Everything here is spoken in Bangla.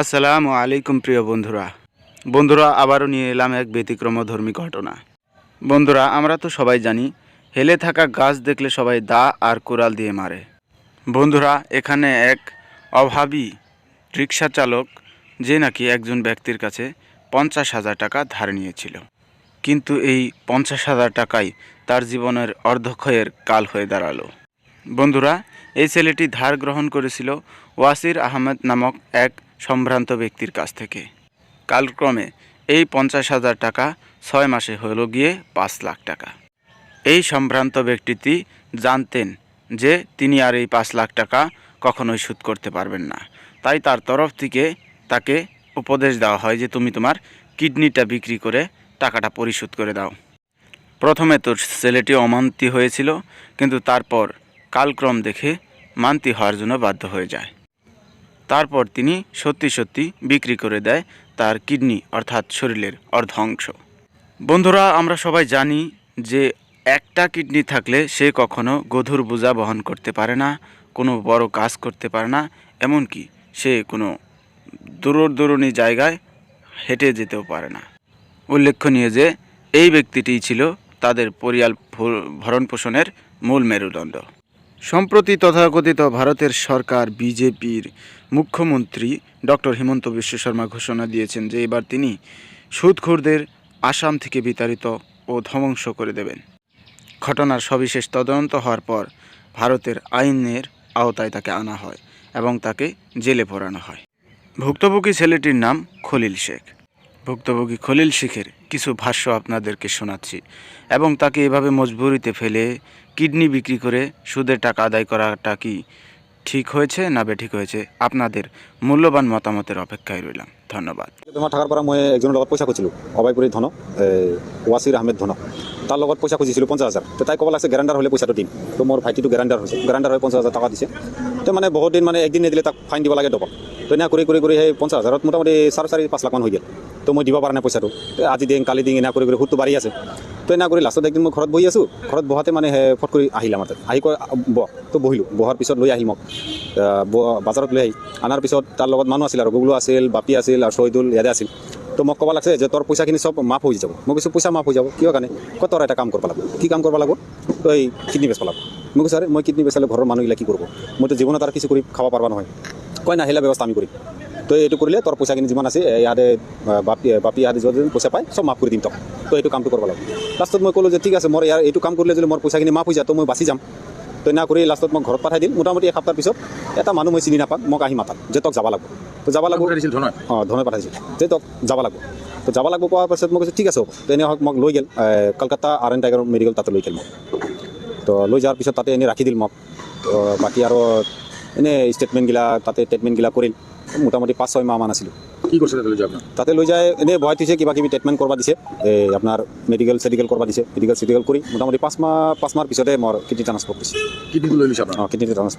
আসসালামু আলাইকুম প্রিয় বন্ধুরা। বন্ধুরা, আবারও নিয়ে এলাম এক ব্যতিক্রমধর্মী ঘটনা। বন্ধুরা, আমরা তো সবাই জানি, হেলে থাকা গাছ দেখলে সবাই দা আর কোরাল দিয়ে মারে। বন্ধুরা, এখানে এক অভাবী রিক্সা চালক, যে নাকি একজন ব্যক্তির কাছে পঞ্চাশ হাজার টাকা ধার নিয়েছিল। কিন্তু এই পঞ্চাশ হাজার টাকাই তার জীবনের অর্ধক্ষয়ের কাল হয়ে দাঁড়াল। বন্ধুরা, এই ছেলেটি ধার গ্রহণ করেছিল ওয়াসির আহমেদ নামক এক সম্ভ্রান্ত ব্যক্তির কাছ থেকে। কালক্রমে এই পঞ্চাশ হাজার টাকা ছয় মাসে হলো গিয়ে পাঁচ লাখ টাকা। এই সম্ভ্রান্ত ব্যক্তিটি জানতেন যে তিনি আর এই পাঁচ লাখ টাকা কখনোই শোধ করতে পারবেন না। তাই তার তরফ থেকে তাকে উপদেশ দেওয়া হয় যে, তুমি তোমার কিডনিটা বিক্রি করে টাকাটা পরিশোধ করে দাও। প্রথমে তো ছেলেটি অমান্তি হয়েছিল, কিন্তু তারপর কালক্রম দেখে মান্তি হওয়ার জন্য বাধ্য হয়ে যায়। তারপর তিনি সত্যি সত্যি বিক্রি করে দেয় তার কিডনি, অর্থাৎ শরীরের অর্ধ অংশ বন্ধুরা, আমরা সবাই জানি যে একটা কিডনি থাকলে সে কখনো গধুর বোঝা বহন করতে পারে না, কোনো বড় কাজ করতে পারে না, এমনকি সে কোনো দূর দূরণী জায়গায় হেঁটে যেতেও পারে না। উল্লেখনীয় যে এই ব্যক্তিটিই ছিল তাদের পরিয়াল ভরণ পোষণের মূল মেরুদণ্ড। সম্প্রতি তথাকথিত ভারতের সরকার, বিজেপির মুখ্যমন্ত্রী ডক্টর হিমন্ত বিশ্ব শর্মা ঘোষণা দিয়েছেন যে এবার তিনি সুদখোরদের আসাম থেকে বিতাড়িত ও ধ্বংস করে দেবেন। ঘটনার সবিশেষ তদন্ত হওয়ার পর ভারতের আইনের আওতায় তাকে আনা হয় এবং তাকে জেলে পড়ানো হয়। ভুক্তভোগী ছেলেটির নাম খলিল শেখ। ভুক্তভোগী খলিল শেখের কিছু ভাষ্য আপনাদেরকে শোনাচ্ছি। এবং তাকে এভাবে মজবুরিতে ফেলে, কিডনি বিক্রি করে সুদের টাকা আদায় করাটা কি ঠিক হয়েছে না বেঠিক হয়েছে? আপনাদের মূল্যবান মতামতের অপেক্ষায় রইলাম। ধন্যবাদ। তোমাৰ থাকাৰ পৰা মই একজনৰ লগত পইচা খুজিছিলোঁ অবাইপুৰী ধন ৱাচিৰ আহমেদ ধন তাৰ লগত পইচা খুজিছিলোঁ পঞ্চাছ হাজাৰ তো তাই ক'ব লাগিছে গেৰাণ্ডাৰ হ'লে পইচাটো দিম। তো মোৰ ভাইটিটো গেৰাণ্ডাৰ হৈছে। গেৰাণ্ডাৰ হৈ পঞ্চাছ হাজাৰ টকা দিছে। তো মানে বহুত দিন মানে একদিন নিদিলে তাক ফাইন দিব লাগে ডবল। তো এনে কৰি কৰি কৰি সেই পঞ্চাছ হাজাৰত মোটামুটি চাৰে চাৰি পাঁচ লাখমান হৈ গ'ল। তো মই দিব পৰা নাই পইচাটো। তো আজি দিম কালি দিম এনে কৰি কৰি সুতটো বাঢ়ি আছে। তো এনে কৰি লাষ্টত একদিন মই ঘৰত বহি আছোঁ। ঘৰত বহাতে মানে ফট কৰি আহিল আমাৰ তাত আহি বহ তো বহিলোঁ। বহাৰ পিছত লৈ আহিল মোক। বাজাৰত লৈ আহি। অনাৰ পিছত তাৰ লগত মানুহ আছিল আৰু, গুগলো আছিল, বাপি আছিল আৰু শহীদুল ইয়াতে আছিল। তো মোক ক'ব লাগছে যে তোৰ পইচাখিনি চব মাফ হৈ যাব। মই কৈছোঁ, পইচা মাফ হৈ যাব। কিয় কাৰণে? কয়, তোৰ এটা কাম কৰিব লাগিব। কি কাম কৰিব লাগিব? তই কিডনি বেচিব লাগিব মই কৈছোঁ, আৰে, মই কিডনি বেচালে ঘৰৰ মানুহগিলা কি কৰিব? মইতো জীৱনত আৰু কিছু কৰি খাব পাৰিবা নহয়। কয় নাহিলে ব্যৱস্থা আমি কৰিম। তো এইটো কৰিলে তোৰ পইচাখিনি যিমান আছে ইয়াতে বাপি বাপি ইয়াতে যদি পইচা পায় চব মাফ কৰি দিম তোক। তো এইটো কামটো কৰিব লাগিব লাষ্টত মই ক'লোঁ যে ঠিক আছে মোৰ ইয়াৰ এইটো কাম কৰিলে যদি মোৰ পইচাখিনি মাফ হৈ যায় তো মই বাচি যাম। তো এনে কৰি লাষ্টত মই ঘৰত পঠাই দিম। মোটামুটি এসপ্তাহৰ পিছত এটা মানুহ মই চিনি নাপাওঁ মোক আহি মাতাক যে তোক যাব লাগিব। তো যাব লাগিব অঁ ধনে পঠাইছিল যে তোক যাব লাগিব। তো যাব লাগিব কোৱাৰ পাছত মই কৈছোঁ ঠিক আছে হ'ব। তো এনে হওক মোক লৈ গ'ল কলকাতা আৰ এন টাইগাৰ মেডিকেল তাতে লৈ গ'ল মোক। তো লৈ যোৱাৰ পিছত তাতে এনেই ৰাখি দিল মোক। তো বাকী আৰু এনেই ষ্টেটমেণ্টগিলা তাতে ট্ৰিটমেণ্টগিলা কৰিল। মোটামুটি পাঁচ ছয় মাহমান আছিলোঁ। কি কৰিছে তাতে যোৱা আপোনাৰ? তাতে লৈ যায় এনেই ভয় থৈছে কিবা কিবি ট্ৰিটমেণ্ট কৰিব দিছে। এই আপোনাৰ মেডিকেল চেডিকেল কৰিব দিছে। মেডিকেল চেডিকেল কৰি মোটামুটি পাঁচ মাহ পাঁচ মাহৰ পিছতে মোৰ কিডনি ট্ৰান্সফাৰ কৰিছে। কিডনিটো লৈ লৈছে আপোনাৰ? অঁ কিডনি ট্ৰান্সফাৰ